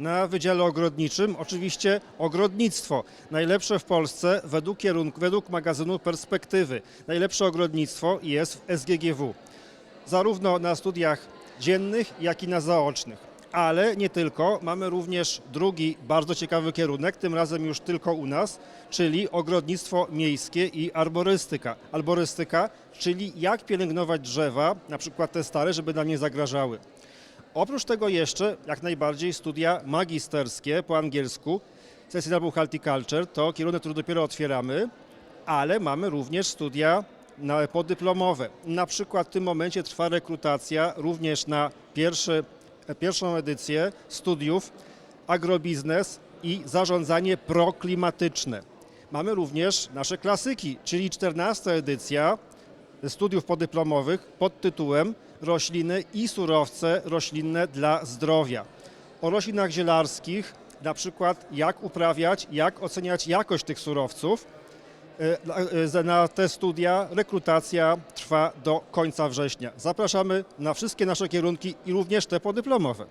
Na Wydziale Ogrodniczym oczywiście ogrodnictwo. Najlepsze w Polsce według kierunku, według magazynu Perspektywy. Najlepsze ogrodnictwo jest w SGGW. Zarówno na studiach dziennych, jak i na zaocznych. Ale nie tylko, mamy również drugi bardzo ciekawy kierunek, tym razem już tylko u nas, czyli ogrodnictwo miejskie i arborystyka. Arborystyka, czyli jak pielęgnować drzewa, na przykład te stare, żeby nam nie zagrażały. Oprócz tego jeszcze jak najbardziej studia magisterskie po angielsku, Sustainable Horticulture, to kierunek, który dopiero otwieramy, ale mamy również studia na- podyplomowe. Na przykład w tym momencie trwa rekrutacja również na pierwszy, pierwszą edycję studiów agrobiznes i zarządzanie proklimatyczne. Mamy również nasze klasyki, czyli 14 edycja studiów podyplomowych pod tytułem Rośliny i surowce roślinne dla zdrowia. O roślinach zielarskich, na przykład jak uprawiać, jak oceniać jakość tych surowców. E, e, Na te studia rekrutacja trwa do końca września. Zapraszamy na wszystkie nasze kierunki i również te podyplomowe.